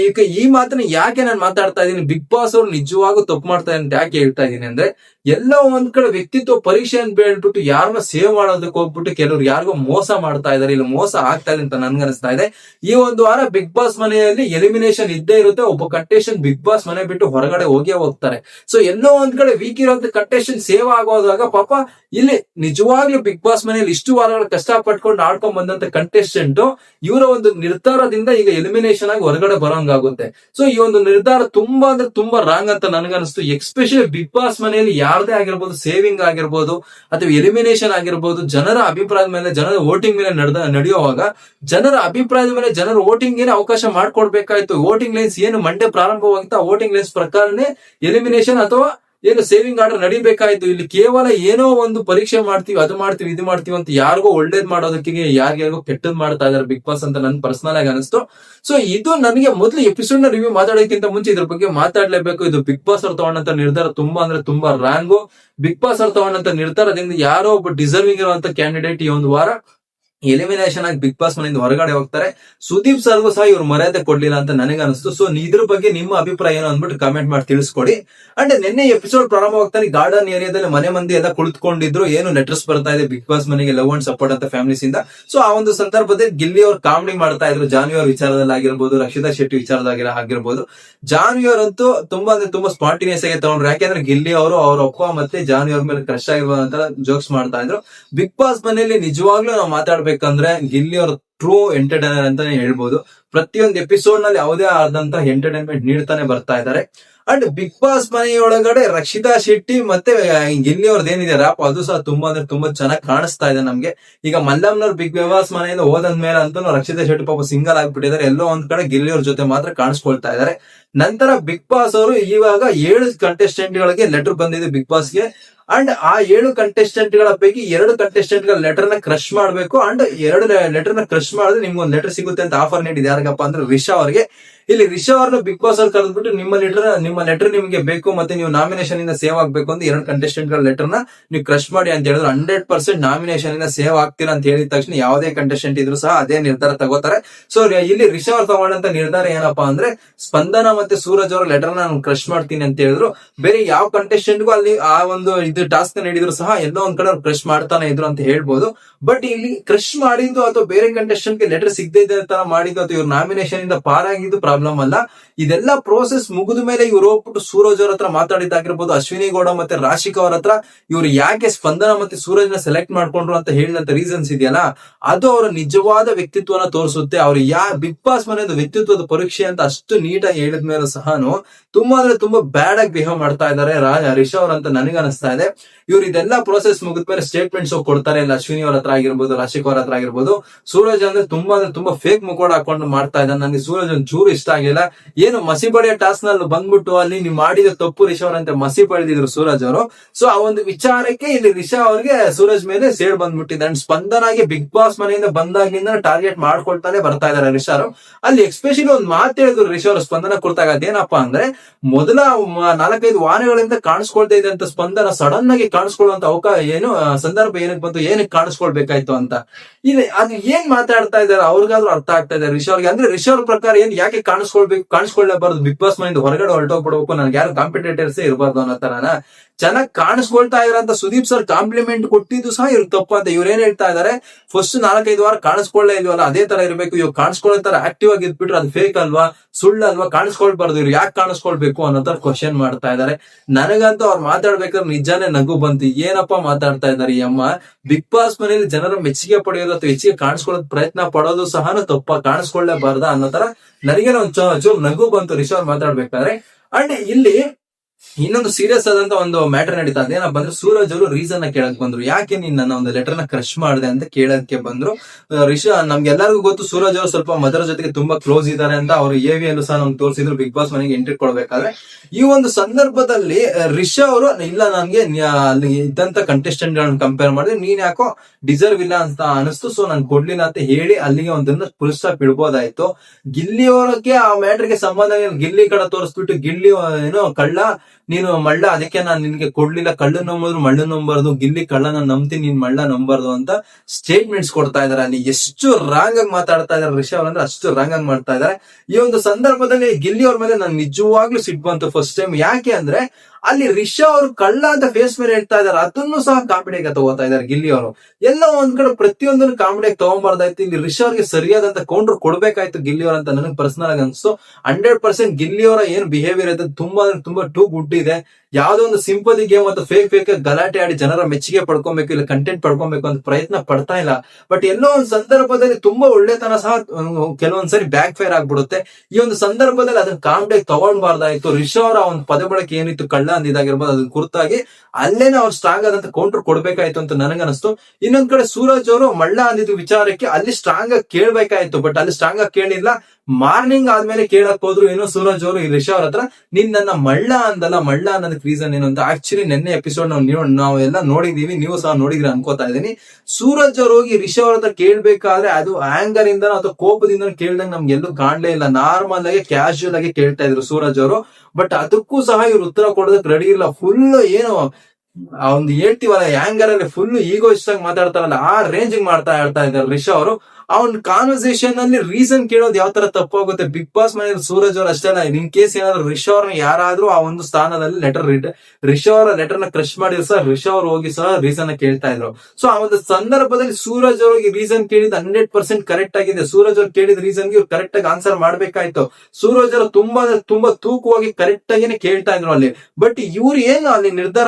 Speaker 1: ಈಗ ಈ ಮಾತನ್ನ ಯಾಕೆ ನಾನು ಮಾತಾಡ್ತಾ ಇದ್ದೀನಿ? ಬಿಗ್ ಬಾಸ್ ಅವ್ರು ನಿಜವಾಗೂ ತಪ್ಪು ಮಾಡ್ತಾ ಇದ್ದೀನಿ ಯಾಕೆ ಹೇಳ್ತಾ ಇದ್ದೀನಿ ಅಂದ್ರೆ, ಎಲ್ಲೋ ಒಂದ್ ಕಡೆ ವ್ಯಕ್ತಿತ್ವ ಪರೀಕ್ಷೆ ಅಂತ ಹೇಳ್ಬಿಟ್ಟು ಯಾರನ್ನ ಸೇವ್ ಮಾಡೋದಕ್ಕೆ ಹೋಗ್ಬಿಟ್ಟು ಕೆಲವ್ರು ಯಾರಿಗೋ ಮೋಸ ಮಾಡ್ತಾ ಇದಾರೆ ಇಲ್ಲ ಮೋಸ ಆಗ್ತಾ ಇದೆ ಅಂತ ನನ್ಗನಿಸ್ತಾ ಇದೆ. ಈ ಒಂದು ವಾರ ಬಿಗ್ ಬಾಸ್ ಮನೆಯಲ್ಲಿ ಎಲಿಮಿನೇಷನ್ ಇದ್ದೇ ಇರುತ್ತೆ. ಒಬ್ಬ ಕಂಟೆಸ್ಟೆಂಟ್ ಬಿಗ್ ಬಾಸ್ ಮನೆ ಬಿಟ್ಟು ಹೊರಗಡೆ ಹೋಗೇ ಹೋಗ್ತಾರೆ. ಸೊ ಎಲ್ಲೋ ಒಂದ್ ಕಡೆ ವೀಕ್ ಇರೋಂತ ಕಂಟೆಸ್ಟೆಂಟ್ ಸೇವ್ ಆಗೋದಾಗ ಪಾಪ ಇಲ್ಲಿ ನಿಜವಾಗ್ಲೂ ಬಿಗ್ ಬಾಸ್ ಮನೆಯಲ್ಲಿ ಇಷ್ಟು ವಾರಗಳು ಕಷ್ಟ ಪಟ್ಕೊಂಡು ಆಡ್ಕೊಂಡ್ ಬಂದಂತ ಕಂಟೆಸ್ಟೆಂಟ್ ಇವರ ಒಂದು ನಿರ್ಧಾರದಿಂದ ಈಗ ಎಲಿಮಿನೇಷನ್ ಆಗಿ ಹೊರಗಡೆ ಬರೋಂಗಾಗುತ್ತೆ. ಸೊ ಈ ಒಂದು ನಿರ್ಧಾರ ತುಂಬಾ ಅಂದ್ರೆ ತುಂಬಾ ರಾಂಗ್ ಅಂತ ನನಗನ್ನಿಸ್ತು. ಎಕ್ಸ್ಪೆಷಲಿ ಬಿಗ್ ಬಾಸ್ ಮನೆಯಲ್ಲಿ ಯಾರದೇ ಆಗಿರ್ಬೋದು ಸೇವಿಂಗ್ ಆಗಿರ್ಬೋದು, ಅಥವಾ ಎಲಿಮಿನೇಷನ್ ಆಗಿರ್ಬೋದು, ಜನರ ಅಭಿಪ್ರಾಯದ ಮೇಲೆ, ಜನರ ವೋಟಿಂಗ್ ಮೇಲೆ ನಡೆದ, ನಡೆಯುವಾಗ ಜನರ ಅಭಿಪ್ರಾಯದ ಮೇಲೆ ಜನರ ವೋಟಿಂಗ್ ಏನೇ ಅವಕಾಶ ಮಾಡ್ಕೊಡ್ಬೇಕಾಯ್ತು. ವೋಟಿಂಗ್ ಲೈನ್ಸ್ ಏನು ಮಂಡೇ ಪ್ರಾರಂಭವಾಗಿತ್ತು, ಆ ವೋಟಿಂಗ್ ಲೈನ್ಸ್ ಪ್ರಕಾರನೇ ಎಲಿಮಿನೇಷನ್ ಅಥವಾ ಏನು ಸೇವಿಂಗ್ ಆರ್ಡರ್ ನಡಿಬೇಕಾಯ್ತು? ಇಲ್ಲಿ ಕೇವಲ ಏನೋ ಒಂದು ಪರೀಕ್ಷೆ ಮಾಡ್ತೀವಿ, ಅದು ಮಾಡ್ತೀವಿ, ಇದು ಮಾಡ್ತೀವಿ ಅಂತ ಯಾರಿಗೋ ಒಳ್ಳೇದ್ ಮಾಡೋದಕ್ಕೆ ಯಾರಿಗಾರಿಗೋ ಕೆಟ್ಟದ್ ಮಾಡ್ತಾ ಇದಾರೆ ಬಿಗ್ ಬಾಸ್ ಅಂತ ನನ್ ಪರ್ಸನಲ್ ಆಗಿ ಅನಿಸ್ತು. ಸೊ ಇದು ನನಗೆ ಮೊದಲು ಎಪಿಸೋಡ್ನ ರಿವ್ಯೂ ಮಾತಾಡೋಕ್ಕಿಂತ ಮುಂಚೆ ಇದ್ರ ಬಗ್ಗೆ ಮಾತಾಡ್ಲೇಬೇಕು. ಇದು ಬಿಗ್ ಬಾಸ್ ಅವ್ರು ತಗೊಂಡಂತ ನಿರ್ಧಾರ ತುಂಬಾ ಅಂದ್ರೆ ತುಂಬಾ ರಾಂಗು ಬಿಗ್ ಬಾಸ್ ಅವ್ರು ತಗೊಂಡಂತ ನಿರ್ಧಾರದಿಂದ ಯಾರೋ ಒಬ್ಬ ಡಿಸರ್ವಿಂಗ್ ಇರುವಂತ ಕ್ಯಾಂಡಿಡೇಟ್ ಈ ಒಂದು ವಾರ ಎಲಿಮಿನೇಷನ್ ಆಗಿ ಬಿಗ್ ಬಾಸ್ ಮನೆಯಿಂದ ಹೊರಗಡೆ ಹೋಗ್ತಾರೆ. ಸುದೀಪ್ ಸರ್ಗೂ ಸಹ ಇವ್ರು ಮರ್ಯಾದೆ ಕೊಡ್ಲಿಲ್ಲ ಅಂತ ನನಗೆ ಅನಿಸ್ತು. ಸೊ ಇದ್ರ ಬಗ್ಗೆ ನಿಮ್ಮ ಅಭಿಪ್ರಾಯ ಏನು ಅಂದ್ಬಿಟ್ಟು ಕಮೆಂಟ್ ಮಾಡಿ ತಿಳಿಸ್ಕೊಡಿ. ಅಂಡ್ ನಿನ್ನೆ ಎಪಿಸೋಡ್ ಪ್ರಾರಂಭವಾಗ್ತಾನೆ ಗಾರ್ಡನ್ ಏರಿಯಾದಲ್ಲಿ ಮನೆ ಮಂದಿ ಎಲ್ಲ ಕುಳಿತುಕೊಂಡಿದ್ರು. ಏನು ಲೆಟರ್ಸ್ ಬರ್ತಾ ಇದೆ ಬಿಗ್ ಬಾಸ್ ಮನೆಗೆ ಲವ್ ಅಂಡ್ ಸಪೋರ್ಟ್ ಅಂತ ಫ್ಯಾಮಿಲೀಸ್ ಇಂದ. ಸೊ ಆ ಒಂದು ಸಂದರ್ಭದಲ್ಲಿ ಗಿಲ್ಲಿ ಅವ್ರು ಕಾಮಿಡಿ ಮಾಡ್ತಾ ಇದ್ರು. ಜಾನ್ವಿ ಅವ್ರ ವಿಚಾರದಲ್ಲಿ ಆಗಿರ್ಬೋದು, ರಕ್ಷಿತಾ ಶೆಟ್ಟಿ ವಿಚಾರದಾಗಿ ಆಗಿರ್ಬೋದು. ಜಾನ್ವಿ ಅವರಂತೂ ತುಂಬಾ ಅಂದ್ರೆ ತುಂಬಾ ಸ್ಪಾಂಟಿನಿಯಸ್ ಆಗಿ ತಗೊಂಡ್ರು. ಯಾಕೆಂದ್ರೆ ಗಿಲ್ಲಿ ಅವರು ಅವ್ರ ಅಪ್ಪ ಮತ್ತೆ ಜಾನ್ವಿ ಅವ್ರ ಮೇಲೆ ಕ್ರಶ್ ಅಂತ ಜೋಕ್ಸ್ ಮಾಡ್ತಾ ಇದ್ರು. ಬಿಗ್ ಬಾಸ್ ಮನೆಯಲ್ಲಿ ನಿಜವಾಗ್ಲೂ ನಾವು ಮಾತಾಡ್ಬೇಕಂದ್ರೆ ಗಿಲ್ಲಿ ಅವ್ರ ಟ್ರೂ ಎಂಟರ್ಟೈನರ್ ಅಂತಾನೆ ಹೇಳ್ಬೋದು. ಪ್ರತಿಯೊಂದು ಎಪಿಸೋಡ್ನಲ್ಲಿ ಯಾವುದೇ ಆದಂತ ಎಂಟರ್ಟೈನ್ಮೆಂಟ್ ನೀಡ್ತಾನೆ ಬರ್ತಾ ಇದ್ದಾರೆ. ಅಂಡ್ ಬಿಗ್ ಬಾಸ್ ಮನೆಯೊಳಗಡೆ ರಕ್ಷಿತಾ ಶೆಟ್ಟಿ ಮತ್ತೆ ಗಿಲ್ಲಿ ಅವ್ರದ್ದು ಏನಿದೆ ರ್ಯಾಪ್ ಅದು ಸಹ ತುಂಬಾ ಅಂದ್ರೆ ತುಂಬಾ ಚೆನ್ನಾಗಿ ಕಾಣಿಸ್ತಾ ಇದೆ ನಮ್ಗೆ. ಈಗ ಮಲ್ಲಮ್ನವ್ರ ಬಿಗ್ ಬಾಸ್ ಮನೆಯಿಂದ ಹೋದಂದ ಮೇಲೆ ಅಂತೂ ರಕ್ಷಿತಾ ಶೆಟ್ಟಿ ಪಾಪ ಸಿಂಗಲ್ ಆಗ್ಬಿಟ್ಟಿದ್ದಾರೆ. ಎಲ್ಲೋ ಒಂದ್ ಕಡೆ ಗಿಲ್ಲಿ ಅವ್ರ ಜೊತೆ ಮಾತ್ರ ಕಾಣಿಸ್ಕೊಳ್ತಾ ಇದ್ದಾರೆ. ನಂತರ ಬಿಗ್ ಬಾಸ್ ಅವರು ಇವಾಗ ಏಳು ಕಂಟೆಸ್ಟೆಂಟ್ ಗಳಿಗೆ ಲೆಟರ್ ಬಂದಿದೆ ಬಿಗ್ ಬಾಸ್ಗೆ ಅಂಡ್ ಆ ಏಳು ಕಂಟೆಸ್ಟೆಂಟ್ಗಳ ಪೈಕಿ ಎರಡು ಕಂಟೆಸ್ಟೆಂಟ್ಗಳ ಲೆಟರ್ನ ಕ್ರಶ್ ಮಾಡಬೇಕು. ಅಂಡ್ ಎರಡು ಲೆಟರ್ನ ಕ್ರಶ್ ಮಾಡಿದ್ರೆ ನಿಮ್ಗೆ ಒಂದು ಲೆಟರ್ ಸಿಗುತ್ತೆ ಅಂತ ಆಫರ್ ನೀಡಿದೆ ಯಾರಿಗಪ್ಪ ಅಂದ್ರೆ ರಿಷಾ ಅವರಿಗೆ. ಇಲ್ಲಿ ರಿಷಾ ಅವ್ರನ್ನ ಬಿಗ್ ಬಾಸ್ ಅಲ್ಲಿ ಕರೆದ್ಬಿಟ್ಟು ನಿಮ್ಮ ಲೆಟರ್ ನಿಮ್ಮ ಲೆಟರ್ ನಿಮಗೆ ಬೇಕು ಮತ್ತೆ ನೀವು ನಾಮಿನೇಷನ್ ಇಂದ ಸೇವ್ ಆಗ್ಬೇಕು ಅಂತ ಎರಡು ಕಂಟೆಸ್ಟೆಂಟ್ಗಳ ಲೆಟರ್ನ ನೀವು ಕ್ರಶ್ ಮಾಡಿ ಅಂತ ಹೇಳಿದ್ರೆ ಹಂಡ್ರೆಡ್ ಪರ್ಸೆಂಟ್ ನಾಮಿನೇಷನ್ ಇಂದ ಸೇವ್ ಆಗ್ತೀರಾ ಅಂತ ಹೇಳಿದ ತಕ್ಷಣ ಯಾವುದೇ ಕಂಟೆಸ್ಟೆಂಟ್ ಇದ್ರು ಸಹ ಅದೇ ನಿರ್ಧಾರ ತಗೋತಾರೆ. ಸೊ ಇಲ್ಲಿ ರಿಷಾ ಅವ್ರು ತಗೊಂಡಂತ ನಿರ್ಧಾರ ಏನಪ್ಪಾ ಅಂದ್ರೆ ಸ್ಪಂದನ ಮತ್ತೆ ಸೂರಜ್ ಅವರ ಲೆಟರ್ ನಾನು ಕ್ರಶ್ ಮಾಡ್ತೀನಿ ಅಂತ ಹೇಳಿದ್ರು. ಬೇರೆ ಯಾವ ಕಂಟೆಸ್ಟೆಂಟ್ಗೂ ಅಲ್ಲಿ ಆ ಒಂದು ಇದು ಟಾಸ್ಕ್ ನೀಡಿದ್ರು ಸಹ ಎಲ್ಲೋ ಒಂದ್ ಕಡೆ ಕ್ರಶ್ ಮಾಡ್ತಾನೆ ಇದ್ರು ಅಂತ ಹೇಳ್ಬೋದು. ಬಟ್ ಇಲ್ಲಿ ಕ್ರಶ್ ಮಾಡಿದ್ದು ಅಥವಾ ಬೇರೆ ಕಂಟೆಸ್ಟೆಂಟ್ಗೆ ಲೆಟರ್ ಸಿಗದೆ ಇದ್ದ ತರ ಮಾಡಿದ್ದು ಅಥವಾ ಇವ್ರ ನಾಮಿನೇಷನ್ ಇಂದ ಪಾರಾಗಿದ್ದು ಪ್ರಾಬ್ಲಮ್ ಅಲ್ಲ ಇದೆಲ್ಲ ಪ್ರೋಸೆಸ್ ಮುಗಿದ ಮೇಲೆ ಇವ್ರು ಹೋಗ್ಬಿಟ್ಟು ಸೂರಜ್ ಅವ್ರ ಹತ್ರ ಮಾತಾಡಿದ್ದಾಗಿರ್ಬೋದು, ಅಶ್ವಿನಿ ಗೌಡ ಮತ್ತೆ ರಾಶಿಕ್ ಅವ್ರ ಹತ್ರ ಇವ್ರು ಯಾಕೆ ಸ್ಪಂದನ ಮತ್ತೆ ಸೂರಜ್ನ ಸೆಲೆಕ್ಟ್ ಮಾಡ್ಕೊಂಡ್ರು ಅಂತ ಹೇಳಿದಂತ ರೀಸನ್ಸ್ ಇದೆಯಲ್ಲ, ಅದು ಅವರ ನಿಜವಾದ ವ್ಯಕ್ತಿತ್ವನ ತೋರಿಸುತ್ತೆ. ಅವ್ರು ಯಾ ಬಿಗ್ ಬಾಸ್ ಮನೆಯದು ವ್ಯಕ್ತಿತ್ವದ ಪರೀಕ್ಷೆ ಅಂತ ಅಷ್ಟು ನೀಟಾಗಿ ಹೇಳಿದ ಮೇಲೆ ಸಹನು ತುಂಬಾ ಅಂದ್ರೆ ತುಂಬಾ ಬ್ಯಾಡ್ ಆಗಿ ಬಿಹೇವ್ ಮಾಡ್ತಾ ಇದ್ದಾರೆ ರಿಷಾ ಅವ್ರ ಅಂತ ನನಗೆ ಅನಿಸ್ತಾ ಇದೆ. ಇವ್ರು ಇದೆಲ್ಲ ಪ್ರೋಸೆಸ್ ಮುಗಿದ್ಮೇಲೆ ಸ್ಟೇಟ್ಮೆಂಟ್ಸ್ ಕೊಡ್ತಾರೆ. ಇಲ್ಲ, ಅಶ್ವಿನಿ ಅವ್ರ ಹತ್ರ ಆಗಿರ್ಬೋದು, ರಾಶಿಕ್ ಅವ್ರ ಹತ್ರ ಆಗಿರ್ಬೋದು. ಸೂರಜ್ ಅಂದ್ರೆ ತುಂಬಾ ಅಂದ್ರೆ ತುಂಬಾ ಫೇಕ್ ಮುಖೋಡ ಹಾಕೊಂಡು ಮಾಡ್ತಾ ಇದ್ದಾನೆ. ನನಗೆ ಸೂರಜ್ ಒಂದ್ ಚೂರು ಇಷ್ಟ ಆಗಿಲ್ಲ ಏನು ಮಸಿ ಪಡೆಯ ಟಾಸ್ನಲ್ಲಿ ಬಂದ್ಬಿಟ್ಟು ಅಲ್ಲಿ ನೀವು ಮಾಡಿದ ತಪ್ಪು ರಿಷಾ ಅವರಂತೆ ಮಸಿ ಪಡೆದಿದ್ರು ಸೂರಜ್ ಅವರು. ಸೊ ಆ ಒಂದು ವಿಚಾರಕ್ಕೆ ಇಲ್ಲಿ ರಿಷಾ ಅವ್ರಿಗೆ ಸೂರಜ್ ಮೇಲೆ ಸೇಡ್ ಬಂದ್ಬಿಟ್ಟಿದೆ. ಅಂಡ್ ಸ್ಪಂದನಾಗಿ ಬಿಗ್ ಬಾಸ್ ಮನೆಯಿಂದ ಬಂದಾಗಿಂದ ಟಾರ್ಗೆಟ್ ಮಾಡ್ಕೊಳ್ತಾನೆ ಬರ್ತಾ ಇದಾರೆ ರಿಷಾ ಅವರು. ಅಲ್ಲಿ ಎಕ್ಸ್ಪೆಷಲಿ ಒಂದ್ ಮಾತು ಹೇಳಿದ್ರು ರಿಷಾ ಅವರು ಸ್ಪಂದನ ಕುರಿತಾಗ ಅದೇನಪ್ಪಾ ಅಂದ್ರೆ, ಮೊದಲ ನಾಲ್ಕೈದು ವಾರಗಳಿಂದ ಕಾಣಿಸ್ಕೊಳ್ತಾ ಇದ್ದಂತ ಸ್ಪಂದನ ಸಡನ್ ಆಗಿ ಕಾಣಿಸ್ಕೊಳ್ಳುವಂತ ಅವಕಾಶ ಏನು ಸಂದರ್ಭ ಏನಕ್ಕೆ ಬಂತು, ಏನಕ್ಕೆ ಕಾಣಿಸ್ಕೊಳ್ಬೇಕಾಯ್ತು ಅಂತ. ಇಲ್ಲಿ ಅದು ಏನ್ ಮಾತಾಡ್ತಾ ಇದಾರೆ ಅವ್ರಿಗಾದ್ರೂ ಅರ್ಥ ಆಗ್ತಾ ಇದೆ ರಿಷಾ ಅವ್ರಿಗೆ. ಅಂದ್ರೆ ರಿಷಾ ಅವ್ರ ಪ್ರಕಾರ ಏನ್, ಯಾಕೆ ಕಾಣಿಸ್ಕೊಳ್ಬೇಕು ಕಾಣಿಸ್ಕೊಳ್ಳಬಾರ್ದು. ಬಿಗ್ ಬಾಸ್ ಮೈಂಡ್ ಹೊರಗಡೆ ಹೊರಟೋಗ್ಬಿಡ್ಬೇಕು. ನನ್ಗೆ ಯಾರು ಕಾಂಪಿಟೇಟರ್ಸೇ ಇರಬಾರ್ದು ಅನ್ನೋ ತರನ ಚೆನ್ನಾಗಿ ಕಾಣಿಸ್ಕೊಳ್ತಾ ಇರೋಂತ ಸುದೀಪ್ ಸರ್ ಕಾಂಪ್ಲಿಮೆಂಟ್ ಕೊಟ್ಟಿದ್ದು ಸಹ ಇವ್ರಿಗೆ ತಪ್ಪು ಅಂತ ಇವ್ರು ಏನ್ ಹೇಳ್ತಾ ಇದಾರೆ ಫಸ್ಟ್ ನಾಲ್ಕೈದು ವಾರ ಕಾಣಿಸ್ಕೊಳ್ಳೇ ಇಲ್ವಲ್ಲ? ಅದೇ ತರ ಇರಬೇಕು. ಇವಾಗ ಕಾಣಿಸ್ಕೊಳ್ಳೋ ತರ ಆಕ್ಟಿವ್ ಆಗಿ ಇದ್ಬಿಟ್ರೆ ಅದು ಫೇಕ್ ಅಲ್ವಾ? ಸುಳ್ಳು ಅಲ್ವಾ ಕಾಣಿಸ್ಕೊಳ್ಬಾರ್ದು. ಇವ್ರು ಯಾಕೆ ಕಾಣಿಸ್ಕೊಳ್ಬೇಕು ಅನ್ನೋ ತರ ಕ್ವಶನ್ ಮಾಡ್ತಾ ಇದಾರೆ ನನಗಂತೂ ಅವ್ರು ಮಾತಾಡ್ಬೇಕಾದ್ರೆ ನಿಜಾನೇ ನಗು ಬಂತು. ಏನಪ್ಪಾ ಮಾತಾಡ್ತಾ ಇದಾರೆ ಈ ಅಮ್ಮ? ಬಿಗ್ ಬಾಸ್ ಮನೆಯಲ್ಲಿ ಜನರ ಮೆಚ್ಚುಗೆ ಪಡೆಯೋದು ಅಥವಾ ಹೆಚ್ಚಿಗೆ ಕಾಣಿಸ್ಕೊಳ್ಳೋದ್ ಪ್ರಯತ್ನ ಪಡೋದು ಸಹ ತಪ್ಪ. ಕಾಣಿಸ್ಕೊಳ್ಳೇಬಾರ್ದ ಅನ್ನೋ ತರ ನನಗೆ ಒಂದ್ ನಗು ಬಂತು ರಿಷಾ ಮಾತಾಡ್ಬೇಕಾದ್ರೆ. ಅಂಡ್ ಇಲ್ಲಿ ಇನ್ನೊಂದು ಸೀರಿಯಸ್ ಆದಂತ ಒಂದು ಮ್ಯಾಟರ್ ನಡೀತಾ ಇದೆ. ಏನಪ್ಪಾ ಅಂದ್ರೆ ಸೂರಜ್ ಅವರು ರೀಸನ್ ಕೇಳಕ್ ಬಂದ್ರು. ಯಾಕೆ ನೀನ್ ನನ್ನ ಒಂದು ಲೆಟರ್ನ ಕ್ರಶ್ ಮಾಡಿದೆ ಅಂತ ಕೇಳಕ್ಕೆ ಬಂದ್ರು? ರಿಷಾ, ನಮ್ಗೆಲ್ಲರಿಗೂ ಗೊತ್ತು ಸೂರಜ್ ಅವರು ಸ್ವಲ್ಪ ಮದರ ಜೊತೆಗೆ ತುಂಬಾ ಕ್ಲೋಸ್ ಇದ್ದಾರೆ ಅಂತ ಅವರು ಎವಿಯಲ್ಲೂ ಸಹ ನಮ್ಗೆ ತೋರಿಸಿದ್ರು. ಬಿಗ್ ಬಾಸ್ ಮನೆಗೆ ಎಂಟ್ರಿ ಕೊಡ್ಬೇಕಾದ್ರೆ. ಈ ಒಂದು ಸಂದರ್ಭದಲ್ಲಿ ರಿಷಾ ಅವರು, ಇಲ್ಲ ನನ್ಗೆ ಅಲ್ಲಿ ಇದ್ದಂತ ಕಂಟೆಸ್ಟೆಂಟ್ ಗಳನ್ನ ಕಂಪೇರ್ ಮಾಡಿದ್ರೆ ನೀನ್ ಯಾಕೋ ಡಿಸರ್ವ್ ಇಲ್ಲ ಅಂತ ಅನಿಸ್ತು. ಸೊ ನಾನು ಕೊಡ್ಲಿಲ್ಲ ಅಂತ ಹೇಳಿ ಅಲ್ಲಿಗೆ ಒಂದನ್ನ ಸ್ಟಾಪ್ ಇಡ್ಬೋದಾಯ್ತು. ಗಿಲ್ಲಿ ಅವರಿಗೆ ಆ ಮ್ಯಾಟ್ರಿಗೆ ಸಂಬಂಧ. ಗಿಲ್ಲಿ ಕಡೆ ತೋರಿಸ್ಬಿಟ್ಟು ಗಿಲ್ಲಿ ಏನೋ ಕಳ್ಳ ನೀನು ಮಳ್ಳ, ಅದಕ್ಕೆ ನಾನು ನಿನ್ಗೆ ಕೊಡ್ಲಿಲ್ಲ. ಕಳ್ಳು ನಂಬಿದ್ರು ಮಳ್ಳು ನಂಬಾರ್ದು, ಗಿಲ್ಲಿ ಕಳ್ಳನ ನಂಬ್ತೀನಿ ನೀನ್ ಮಳ್ಳ ನಂಬಾರ್ದು ಅಂತ ಸ್ಟೇಟ್ಮೆಂಟ್ಸ್ ಕೊಡ್ತಾ ಇದಾರೆ. ಅಲ್ಲಿ ಎಷ್ಟು ರಾಂಗ್ ಆಗಿ ಮಾತಾಡ್ತಾ ಇದಾರೆ ರಿಷಬ್ ಅವ್ರಂದ್ರೆ ಅಷ್ಟು ರಾಂಗ್ ಆಗಿ ಮಾಡ್ತಾ ಇದಾರೆ. ಈ ಒಂದು ಸಂದರ್ಭದಲ್ಲಿ ಗಿಲ್ಲಿ ಅವ್ರ ಮೇಲೆ ನಾನು ನಿಜವಾಗ್ಲೂ ಸಿಟ್ ಬಂತು ಫಸ್ಟ್ ಟೈಮ್ ಯಾಕೆ ಅಂದ್ರೆ ಅಲ್ಲಿ ರಿಷಾ ಅವರು ಕಳ್ಳ ಅಂತ ಫೇಸ್ ಮೇಲೆ ಹೇಳ್ತಾ ಇದಾರೆ ಅದನ್ನು ಸಹ ಕಾಮಿಡಿಯಾಗಿ ತಗೋತಾ ಇದಾರೆ ಗಿಲ್ಲಿ ಅವರು. ಎಲ್ಲ ಒಂದ್ ಕಡೆ ಪ್ರತಿಯೊಂದನ್ನು ಕಾಮಿಡಿಯಾಗಿ ತಗೊಂಬಾರ್ದಾಯ್ತು. ಇಲ್ಲಿ ರಿಷಾ ಅವ್ರಿಗೆ ಸರಿಯಾದಂತ ಕೌಂಟರ್ ಕೊಡ್ಬೇಕಾಯ್ತು ಗಿಲ್ಲಿ ಅವ್ರ ಅಂತ ನನಗೆ ಪರ್ಸನಲ್ ಆಗಿ ಅನ್ಸು ಹಂಡ್ರೆಡ್ ಪರ್ಸೆಂಟ್ ಗಿಲ್ಲಿ ಅವರ ಏನ್ ಬಿಹೇವಿಯರ್ ಇದೆ, ತುಂಬಾ ಅಂದ್ರೆ ತುಂಬಾ ಟೂ ಗುಡ್ ಇದೆ. ಯಾವ್ದೋ ಒಂದು ಸಿಂಪಲ್ ಗೇಮ್ ಅಥವಾ ಫೇಕ್ ಫೇಕ್ ಗಲಾಟೆ ಆಡಿ ಜನರ ಮೆಚ್ಚುಗೆ ಪಡ್ಕೊಬೇಕು ಇಲ್ಲ ಕಂಟೆಂಟ್ ಪಡ್ಕೊಬೇಕು ಅಂತ ಪ್ರಯತ್ನ ಪಡ್ತಾ ಇಲ್ಲ. ಬಟ್ ಎಲ್ಲೋ ಒಂದು ಸಂದರ್ಭದಲ್ಲಿ ತುಂಬಾ ಒಳ್ಳೆತನ ಸಹ ಕೆಲವೊಂದ್ಸರಿ ಬ್ಯಾಕ್ ಫೈರ್ ಆಗ್ಬಿಡುತ್ತೆ. ಈ ಒಂದು ಸಂದರ್ಭದಲ್ಲಿ ಅದನ್ನ ಕಾಮಿಡಿಯಾಗಿ ತಗೊಂಡ್ಬಾರ್ದಾಯ್ತು ರಿಷಾ ಅವರ ಒಂದು ಪದ ಬಳಕೆ ಏನಿತ್ತು ಕಳ್ಳ ಅಂದಿದಾಗಿರ್ಬೋದು ಅದನ್ನ ಕುರಿತಾಗಿ ಅಲ್ಲೇನೆ ಅವ್ರು ಸ್ಟ್ರಾಂಗ್ ಆದಂತ ಕೌಂಟರ್ ಕೊಡ್ಬೇಕಾಯ್ತು ಅಂತ ನನಗನ್ನಿಸ್ತು. ಇನ್ನೊಂದ್ ಕಡೆ ಸೂರಜ್ ಅವರು ಮಳ್ಳ ಅಂದಿದ್ದು ವಿಚಾರಕ್ಕೆ ಅಲ್ಲಿ ಸ್ಟ್ರಾಂಗ್ ಆಗಿ ಕೇಳ್ಬೇಕಾಯ್ತು. ಬಟ್ ಅಲ್ಲಿ ಸ್ಟ್ರಾಂಗ್ ಆಗಿ ಕೇಳಿಲ್ಲ. ಮಾರ್ನಿಂಗ್ ಆದ್ಮೇಲೆ ಕೇಳಕ್ ಹೋದ್ರು ಏನೋ ಸೂರಜ್ ಅವರು, ಈ ರಿಷಾ ಅವ್ರ ಹತ್ರ, ನಿನ್ ನನ್ನ ಮಳ್ಳ ಅಂದಲ್ಲ, ಮಳ್ಳ ಅನ್ನೋದಕ್ಕೆ ರೀಸನ್ ಏನು ಅಂತ ಆಕ್ಚುಲಿ ನಿನ್ನೆ ಎಪಿಸೋಡ್ ನಾವು ನಾವೆಲ್ಲ ನೋಡಿದೀವಿ ನೀವು ಸಹ ನೋಡಿದ್ರಿ ಅನ್ಕೋತಾ ಇದ್ದೀನಿ. ಸೂರಜ್ ಅವ್ರು ಹೋಗಿ ರಿಷಾ ಅವ್ರ ಹತ್ರ ಕೇಳ್ಬೇಕಾದ್ರೆ ಅದು ಆಂಗರ್ ಇಂದ ಅಥವಾ ಕೋಪದಿಂದ ಕೇಳ್ದಂಗೆ ನಮ್ಗೆ ಎಲ್ಲೂ ಕಾಣ್ಲೇ ಇಲ್ಲ. ನಾರ್ಮಲ್ ಆಗಿ ಕ್ಯಾಶುಯಲ್ ಆಗಿ ಕೇಳ್ತಾ ಇದ್ರು ಸೂರಜ್ ಅವರು. ಬಟ್ ಅದಕ್ಕೂ ಸಹ ಇವ್ರು ಉತ್ತರ ಕೊಡೋದಕ್ಕೆ ರೆಡಿ ಇಲ್ಲ ಫುಲ್ ಏನು ಆ ಒಂದು ಹೇಳ್ತೀವಲ್ಲ ಆಂಗರ್ ಅಲ್ಲಿ ಫುಲ್ ಈಗೋ ಇಷ್ಟಾಗಿ ಮಾತಾಡ್ತಾರಲ್ಲ, ಆ ರೇಂಜ್ ಮಾಡ್ತಾ ಹೇಳ್ತಾ ಇದ್ದಾರೆ ರಿಷಾ ಅವರು. ಅವ್ನ್ ಕಾನ್ವರ್ಸೇಷನ್ ಅಲ್ಲಿ ರೀಸನ್ ಕೇಳೋದು ಯಾವ ತರ ತಪ್ಪಾಗುತ್ತೆ? ಬಿಗ್ ಬಾಸ್ ಮನೆಯಲ್ಲಿ ಸೂರಜ್ ಅವ್ರು ಅಷ್ಟೇ ಅಲ್ಲ, ಇನ್ ಕೇಸ್ ಏನಾದ್ರು ರಿಷಾ ಅವ್ರನ್ನ ಯಾರಾದ್ರೂ ಆ ಒಂದು ಸ್ಥಾನದಲ್ಲಿ ಲೆಟರ್ ರಿಷಾ ಅವರ ಲೆಟರ್ನ ಕ್ರಶ್ ಮಾಡಿದ್ರು ಸಹ ರಿಷಾ ಅವ್ರು ಹೋಗಿ ಸಹ ರೀಸನ್ ಕೇಳ್ತಾ ಇದ್ರು. ಸೊ ಆ ಒಂದು ಸಂದರ್ಭದಲ್ಲಿ ಸೂರಜ್ ಅವ್ರಿಗೆ ರೀಸನ್ ಕೇಳಿದ ಹಂಡ್ರೆಡ್ ಪರ್ಸೆಂಟ್ ಕರೆಕ್ಟ್ ಆಗಿದೆ. ಸೂರಜ್ ಅವ್ರು ಕೇಳಿದ ರೀಸನ್ ಇವ್ರು ಕರೆಕ್ಟ್ ಆಗಿ ಆನ್ಸರ್ ಮಾಡ್ಬೇಕಾಯ್ತು. ಸೂರಜ್ ಅವರು ತುಂಬಾ ತುಂಬಾ ತೂಕವಾಗಿ ಕರೆಕ್ಟ್ ಆಗಿನೇ ಕೇಳ್ತಾ ಇದ್ರು ಅಲ್ಲಿ. ಬಟ್ ಇವ್ರು ಏನು ಅಲ್ಲಿ ನಿರ್ಧಾರ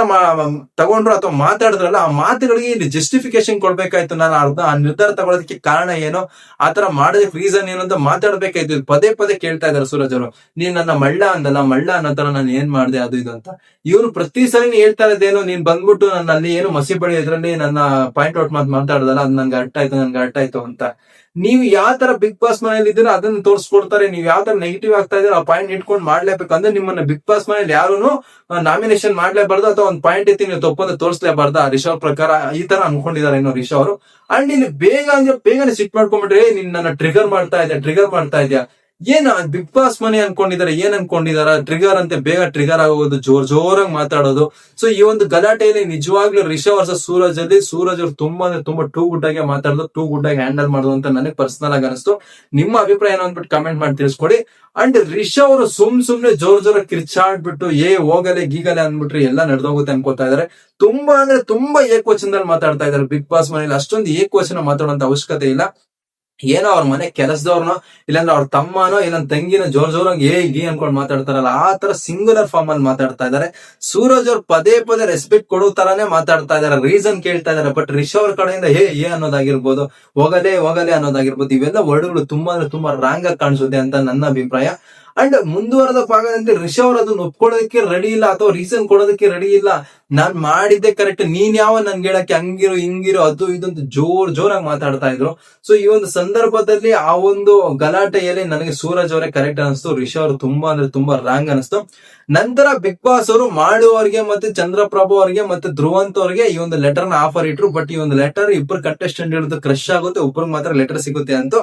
Speaker 1: ತಗೊಂಡ್ರು ಅಥವಾ ಮಾತಾಡಿದ್ರಲ್ಲ, ಆ ಮಾತುಗಳಿಗೆ ಇಲ್ಲಿ ಜಸ್ಟಿಫಿಕೇಶನ್ ಕೊಡ್ಬೇಕಾಯ್ತು. ನಾನು ಅರ್ಧ ಆ ನಿರ್ಧಾರ ತಗೊಳೋದಕ್ಕೆ ಕಾರಣ ಏನು? ಆತರ ಮಾಡೋದಕ್ಕೆ ರೀಸನ್ ಏನು ಅಂತ ಮಾತಾಡ್ಬೇಕಾಯ್ತು. ಪದೇ ಪದೇ ಕೇಳ್ತಾ ಇದಾರೆ ಸೂರಜ್ ಅವರು. ನೀನ್ ನನ್ನ ಮಳ್ಳ ಅಂದಲ್ಲ, ಮಳ್ಳ ಅನ್ನೋ ತರ ನಾನು ಏನ್ ಮಾಡಿದೆ, ಅದು ಇದು ಅಂತ. ಇವ್ರು ಪ್ರತಿ ಸಲ ಹೇಳ್ತಾ ಇರೋದೇನು ನೀನ್ ಬಂದ್ಬಿಟ್ಟು ನನ್ನ ಅಲ್ಲಿ ಏನು ಮಸಿ ಬಳಿ ಇದ್ರಲ್ಲಿ ನನ್ನ ಪಾಯಿಂಟ್ ಔಟ್ ಮಾತು ಮಾತಾಡ್ದಲ್ಲ, ಅದು ನನ್ಗೆ ಅರ್ಥ ಆಯ್ತು, ನನ್ಗೆ ಅರ್ಥ ಆಯ್ತು ಅಂತ. ನೀವು ಯಾವ ತರ ಬಿಗ್ ಬಾಸ್ ಮನೇಲಿ ಇದ್ದೀರಾ ಅದನ್ನ ತೋರಿಸ್ಕೊಡ್ತಾರೆ. ನೀವು ಯಾವ ತರ ನೆಗೆಟಿವ್ ಆಗ್ತಾ ಇದ್ರೆ ಆ ಪಾಯಿಂಟ್ ಇಟ್ಕೊಂಡು ಮಾಡ್ಲೇಬೇಕು ಅಂದ್ರೆ ನಿಮ್ಮನ್ನ ಬಿಗ್ ಬಾಸ್ ಮನೇಲಿ ಯಾರು ನಾಮಿನೇಷನ್ ಮಾಡ್ಲೇಬಾರ್ದು ಅಥವಾ ಒಂದು ಪಾಯಿಂಟ್ ಎತ್ತಿ ನೀವು ತಪ್ಪಂದ್ರೆ ಆ ರಿಷವ್ ಪ್ರಕಾರ ಈ ತರ ಅನ್ಕೊಂಡಿದ್ದಾರೆ ಏನೋ ರಿಷವ್ ಅವರು. ಅಂಡ್ ಇಲ್ಲಿ ಬೇಗ ಅಂದ್ರೆ ಬೇಗನೆ ಸಿಟ್ ಮಾಡ್ಕೊಂಡ್ಬಿಟ್ರೆ ನನ್ನ ಟ್ರಿಗರ್ ಮಾಡ್ತಾ ಇದ್ಯಾ ಟ್ರಿಗರ್ ಮಾಡ್ತಾ ಇದ್ಯಾ. ಏನ್ ಬಿಗ್ ಬಾಸ್ ಮನೆ ಅನ್ಕೊಂಡಿದಾರೆ, ಏನ್ ಅನ್ಕೊಂಡಿದಾರ? ಟ್ರಿಗರ್ ಅಂತ ಬೇಗ ಟ್ರಿಗರ್ ಆಗೋದು, ಜೋರ್ ಜೋರಾಗಿ ಮಾತಾಡೋದು. ಸೊ ಈ ಒಂದು ಗಲಾಟೆಯಲ್ಲಿ ನಿಜವಾಗ್ಲೂ ರಿಷಾ ವರ್ಸಸ್ ಸೂರಜ್ ಅಲ್ಲಿ ಸೂರಜ್ ಅವ್ರು ತುಂಬಾ ಅಂದ್ರೆ ತುಂಬಾ ಟೂ ಗುಡ್ ಆಗಿ ಮಾತಾಡೋದು ಟೂ ಗುಡ್ ಆಗಿ ಹ್ಯಾಂಡಲ್ ಮಾಡೋದು ಅಂತ ನನಗೆ ಪರ್ಸನಲ್ ಆಗಿ ಅನಿಸ್ತು. ನಿಮ್ಮ ಅಭಿಪ್ರಾಯ ಏನು ಅಂದ್ಬಿಟ್ಟು ಕಮೆಂಟ್ ಮಾಡಿ ತಿಳಿಸ್ಕೊಡಿ. ಅಂಡ್ ರಿಷಾ ಅವರು ಸುಮ್ ಸುಮ್ನೆ ಜೋರ್ ಜೋರ ಕಿರ್ಚಾಡ್ಬಿಟ್ಟು, ಏ, ಹೋಗಲೆ, ಗೀಗಲೆ ಅಂದ್ಬಿಟ್ರೆ ಎಲ್ಲ ನಡೆದೋಗುತ್ತೆ ಅನ್ಕೋತಾ ಇದಾರೆ. ತುಂಬಾ ಅಂದ್ರೆ ತುಂಬಾ ಏಕವಚನದಲ್ಲಿ ಮಾತಾಡ್ತಾ ಇದಾರೆ ಬಿಗ್ ಬಾಸ್ ಮನೇಲಿ ಅಷ್ಟೊಂದು ಏಕವಚನ ಮಾತಾಡುವಂತ ಅವಶ್ಯಕತೆ ಇಲ್ಲ. ಏನೋ ಅವ್ರ ಮನೆ ಕೆಲಸದವ್ರನೋ, ಇಲ್ಲಾಂದ್ರೆ ಅವ್ರ ತಮ್ಮನೋ ಇಲ್ಲೊಂದ್ ತಂಗಿನ ಜೋರ್ ಜೋರಾಗಿ, ಏ ಗಿ ಅನ್ಕೊಂಡ್ ಮಾತಾಡ್ತಾರಲ್ಲ? ಆ ತರ ಸಿಂಗುಲರ್ ಫಾರ್ಮ್ ಅಲ್ಲಿ ಮಾತಾಡ್ತಾ ಇದಾರೆ. ಸೂರಜ್ ಅವ್ರು ಪದೇ ಪದೇ ರೆಸ್ಪೆಕ್ಟ್ ಕೊಡೋ ತರಾನೇ ಮಾತಾಡ್ತಾ ಇದಾರೆ ರೀಸನ್ ಕೇಳ್ತಾ ಇದಾರೆ. ಬಟ್ ರಿಷ್ ಅವ್ರ ಕಡೆಯಿಂದ, ಹೇ, ಏ ಅನ್ನೋದಾಗಿರ್ಬೋದು ಹೋಗಲೇ ಹೋಗಲೇ ಅನ್ನೋದಾಗಿರ್ಬೋದು, ಇವೆಲ್ಲ ವರ್ಡ್ಗಳು ತುಂಬಾ ತುಂಬಾ ರಾಂಗ್ ಆಗಿ ಕಾಣಿಸುತ್ತೆ ಅಂತ ನನ್ನ ಅಭಿಪ್ರಾಯ. ಅಂಡ್ ಮುಂದುವರೆದ ಭಾಗದಂತೆ ರಿಷವ್ ಅವ್ರು ಅದನ್ನ ಒಪ್ಕೊಳ್ಳೋದಕ್ಕೆ ರೆಡಿ ಇಲ್ಲ ಅಥವಾ ರೀಸನ್ ಕೊಡೋದಕ್ಕೆ ರೆಡಿ ಇಲ್ಲ. ನಾನ್ ಮಾಡಿದ್ದೆ ಕರೆಕ್ಟ್ ನೀನ್ ಯಾವ ನನ್ಗೆ ಹೇಳಕ್ಕೆ ಹಂಗಿರೋ, ಹಿಂಗಿರೋ, ಅದು ಇದು ಅಂತ ಜೋರ್ ಜೋರಾಗಿ ಮಾತಾಡ್ತಾ ಇದ್ರು. ಸೊ ಈ ಒಂದು ಸಂದರ್ಭದಲ್ಲಿ ಆ ಒಂದು ಗಲಾಟೆಯಲ್ಲಿ ನನಗೆ ಸೂರಜ್ ಅವರೇ ಕರೆಕ್ಟ್ ಅನಿಸ್ತು. ರಿಷವ್ ಅವರು ತುಂಬಾ ಅಂದ್ರೆ ತುಂಬಾ ರಾಂಗ್ ಅನಿಸ್ತು. ನಂತರ ಬಿಗ್ ಬಾಸ್ ಅವರು ಮಾಡುವವರಿಗೆ ಮತ್ತೆ ಚಂದ್ರಪ್ರಭು ಅವರಿಗೆ ಮತ್ತೆ ಧ್ರುವಂತ್ ಅವರಿಗೆ ಈ ಒಂದು ಲೆಟರ್ನ ಆಫರ್ ಇಟ್ರು ಬಟ್ ಈ ಒಂದು ಲೆಟರ್ ಇಬ್ಬರು ಕಂಟೆಸ್ಟೆಂಟ್ ಇರೋದು ಕ್ರಶ್ ಆಗುತ್ತೆ ಒಬ್ಬರಿಗೆ ಮಾತ್ರ ಲೆಟರ್ ಸಿಗುತ್ತೆ ಅಂತ.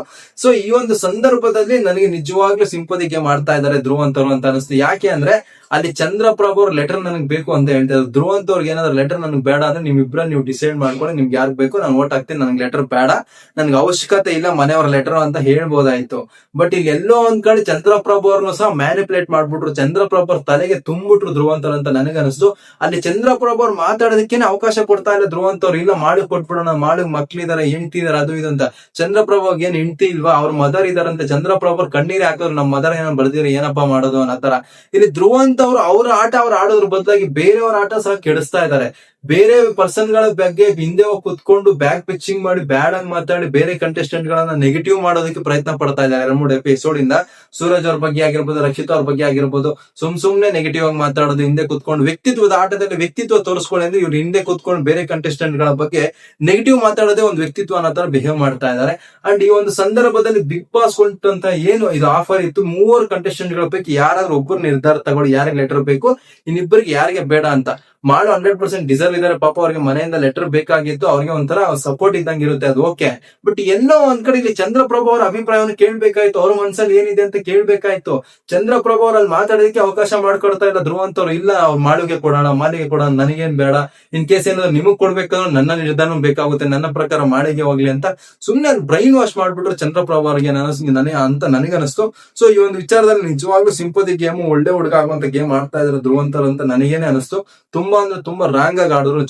Speaker 1: ಸೊ ಈ ಒಂದು ಸಂದರ್ಭದಲ್ಲಿ ನನಗೆ ನಿಜವಾಗ್ಲೂ ಸಿಂಪದಿಕೆ ಮಾಡ್ತಾ ಇದ್ದಾರೆ ಧ್ರುವಂತರು ಅಂತ ಅನಿಸ್ತು. ಯಾಕೆ ಅಂದ್ರೆ ಅಲ್ಲಿ ಚಂದ್ರಪ್ರಭು ಅವ್ರ ಲೆಟರ್ ನನಗೆ ಬೇಕು ಅಂತ ಹೇಳ್ತಾರೆ ಇದ್ರು ಅಂತ ಅವ್ರಿಗೆ ಏನಾದ್ರು ಲೆಟರ್ ನನಗೆ ಬೇಡ ಅಂದ್ರೆ ನಿಮ್ ಇಬ್ರ ನೀವು ಡಿಸೈಡ್ ಮಾಡ್ಕೊಂಡು ನಿಮ್ಗೆ ಯಾರು ಬೇಕು ನಾನು ಓಟ್ ಹಾಕ್ತೀನಿ, ನನಗೆ ಲೆಟರ್ ಬೇಡ, ನನ್ಗೆ ಅವಶ್ಯಕತೆ ಇಲ್ಲ ಮನೆಯವ್ರ ಲೆಟರ್ ಅಂತ ಹೇಳ್ಬೋದಾಯ್ತು. ಬಟ್ ಇಲ್ಲಿ ಎಲ್ಲೋ ಒಂದ್ ಕಡೆ ಚಂದ್ರಪ್ರಭು ಅವ್ರನ್ನ ಸಹ ಮ್ಯಾನಿಪುಲೇಟ್ ಮಾಡ್ಬಿಟ್ರು ಚಂದ್ರಪ್ರಭು ಅವ್ರ ತಲೆಗೆ ತುಂಬಿಟ್ರು ಧ್ರುವಂತರ್ ಅಂತ ನನಗನ್ನಿಸ್ತು. ಅಲ್ಲಿ ಚಂದ್ರಪ್ರಭು ಅವ್ರು ಮಾತಾಡೋದಕ್ಕೇನೆ ಅವಕಾಶ ಕೊಡ್ತಾ ಇಲ್ಲ, ಧ್ರುವಂತವ್ರು ಇಲ್ಲ ಮಾಡಿ ಕೊಟ್ಬಿಡೋಣ ಮಾಡಿ ಮಕ್ಳಿದಾರ ಹೆಂಡ್ತಿ ಇದಾರೆ ಅದು ಇದಂತ ಚಂದ್ರಪ್ರಭು ಏನ್ ಹೆಂಡ್ತಿ ಇಲ್ವಾ? ಅವ್ರ ಮದರ್ ಇದಾರಂತೆ. ಚಂದ್ರಪ್ರಭು ಅವ್ರು ಕಣ್ಣೀರ್ ಹಾಕಿದ್ರು ನಮ್ಮ ಮದರ್ ಏನೋ ಬರ್ದಿರಿ ಏನಪ್ಪಾ ಮಾಡೋದು? ಅನ್ನೋ ತರ ಇಲ್ಲಿ ಧ್ರುವಂತ್ ಅವರು ಅವ್ರ ಆಟ ಅವ್ರು ಆಡೋದ್ರ ಬದಲಾಗಿ ಬೇರೆಯವ್ರ ಆಟ ಸಹ ಕೆಡಿಸ್ತಾ ಇದ್ದಾರೆ ಬೇರೆ ಪರ್ಸನ್ಗಳ ಬಗ್ಗೆ ಹಿಂದೆ ಕುತ್ಕೊಂಡು ಬ್ಯಾಕ್ ಪಿಚ್ಚಿಂಗ್ ಮಾಡಿ ಬ್ಯಾಡ್ ಆಗಿ ಮಾತಾಡಿ ಬೇರೆ ಕಂಟೆಸ್ಟೆಂಟ್ ಗಳನ್ನ ನೆಗೆಟಿವ್ ಮಾಡೋದಕ್ಕೆ ಪ್ರಯತ್ನ ಪಡ್ತಾ ಇದ್ದಾರೆ. ಎರಡು, ಮೂರು ಎಪಿಸೋಡ್ ಇಂದ ಸೂರಜ್ ಅವ್ರ ಬಗ್ಗೆ ಆಗಿರ್ಬೋದು, ರಕ್ಷಿತ್ ಅವ್ರ ಬಗ್ಗೆ ಆಗಿರ್ಬೋದು, ಸುಮ್ ಸುಮ್ನೆ ನೆಗೆಟಿವ್ ಆಗಿ ಮಾತಾಡೋದು, ಹಿಂದೆ ಕುತ್ಕೊಂಡು ವ್ಯಕ್ತಿತ್ವದ ಆಟದಲ್ಲಿ ವ್ಯಕ್ತಿತ್ವ ತೋರಿಸ್ಕೊಳ್ಳಿ ಅಂದ್ರೆ ಇವ್ರು ಹಿಂದೆ ಕುತ್ಕೊಂಡು ಬೇರೆ ಕಂಟೆಸ್ಟೆಂಟ್ಗಳ ಬಗ್ಗೆ ನೆಗೆಟಿವ್ ಮಾತಾಡೋದೇ ಒಂದು ವ್ಯಕ್ತಿತ್ವ ಅನ್ನೋ ತರ ಬಿಹೇವ್ ಮಾಡ್ತಾ ಇದ್ದಾರೆ. ಅಂಡ್ ಈ ಒಂದು ಸಂದರ್ಭದಲ್ಲಿ ಬಿಗ್ ಬಾಸ್ ಅಂತ ಏನು ಇದು ಆಫರ್ ಇತ್ತು, ಮೂವರು ಕಂಟೆಸ್ಟೆಂಟ್ಗಳ ಪೈಕಿ ಯಾರಾದ್ರೂ ಒಬ್ಬರು ನಿರ್ಧಾರ ತಗೊಳ್ಳಿ ಯಾರಿಗೆ ಲೆಟರ್ ಬೇಕು ಇನ್ನಿಬ್ಬರಿಗೆ ಯಾರಿಗೆ ಬೇಡ ಅಂತ. ಮಾಡೋ ಹಂಡ್ರೆಡ್ ಪರ್ಸೆಂಟ್ ಡಿಸರ್ವ್ ಇದಾರೆ ಪಾಪ ಅವ್ರಿಗೆ ಮನೆಯಿಂದ ಲೆಟರ್ ಬೇಕಾಗಿತ್ತು, ಅವ್ರಿಗೆ ಒಂಥರ ಸಪೋರ್ಟ್ ಇದ್ದಂಗೆ ಇರುತ್ತೆ. ಅದು ಓಕೆ ಬಟ್ ಎಲ್ಲೋ ಒಂದ್ ಕಡೆ ಇಲ್ಲಿ ಚಂದ್ರಪ್ರಭು ಅವರ ಅಭಿಪ್ರಾಯವನ್ನು ಕೇಳ್ಬೇಕಾಯ್ತು. ಅವ್ರ ಮನಸ್ಸಲ್ಲಿ ಏನಿದೆ ಅಂತ ಕೇಳ್ಬೇಕಾಯ್ತು. ಚಂದ್ರಪ್ರಭು ಅವ್ರಲ್ಲಿ ಮಾತಾಡೋದಕ್ಕೆ ಅವಕಾಶ ಮಾಡ್ಕೊಡ್ತಾ ಇಲ್ಲ. ಧ್ರುವ ಅವ್ರು ಇಲ್ಲ, ಅವ್ರು ಮಾಳಿಗೆ ಕೊಡೋಣ ಮಾಲಿಗೆ ಕೊಡೋಣ, ನನಗೇನ್ ಬೇಡ. ಇನ್ ಕೇಸ್ ಏನಾದ್ರು ನಿಮಗ್ ಕೊಡ್ಬೇಕಂದ್ರೆ ನನ್ನ ನಿರ್ಧಾರ ಬೇಕಾಗುತ್ತೆ. ನನ್ನ ಪ್ರಕಾರ ಮಾಳಿಗೆ ಹೋಗ್ಲಿ ಅಂತ ಸುಮ್ನೆ ಬ್ರೈನ್ ವಾಶ್ ಮಾಡ್ಬಿಟ್ರು ಚಂದ್ರಪ್ರಭು ಅವ್ರಿಗೆ ನನಗೆ ಅಂತ ನನಗನಿಸ್ತು ಸೊ ಈ ಒಂದು ವಿಚಾರದಲ್ಲಿ ನಿಜವಾಗ್ಲೂ ಸಿಂಪತಿ ಗೇಮ್ ಒಳ್ಳೆ ಹುಡುಗ ಆಗುವಂತ ಗೇಮ್ ಆಡ್ತಾ ಇದ್ರು ಧ್ರುವಂತರು ಅಂತ ನನಗೇನೆ ಅನಿಸ್ತು. ತುಂಬಾ ಅಂದ್ರೆ ತುಂಬಾ ರಾಂಗ್ ಆಗಿ ಆಡಿದ್ರು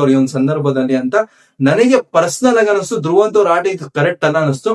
Speaker 1: ಅವ್ರು ಈ ಒಂದು ಸಂದರ್ಭದಲ್ಲಿ ಅಂತ ನನಗೆ ಪರ್ಸನಲ್ ಆಗಿ ಅನಿಸ್ತು. ಧ್ರುವಂತ ಅವ್ರ ಆಟ ಇದು ಕರೆಕ್ಟ್ ಅಲ್ಲ ಅನಿಸ್ತು.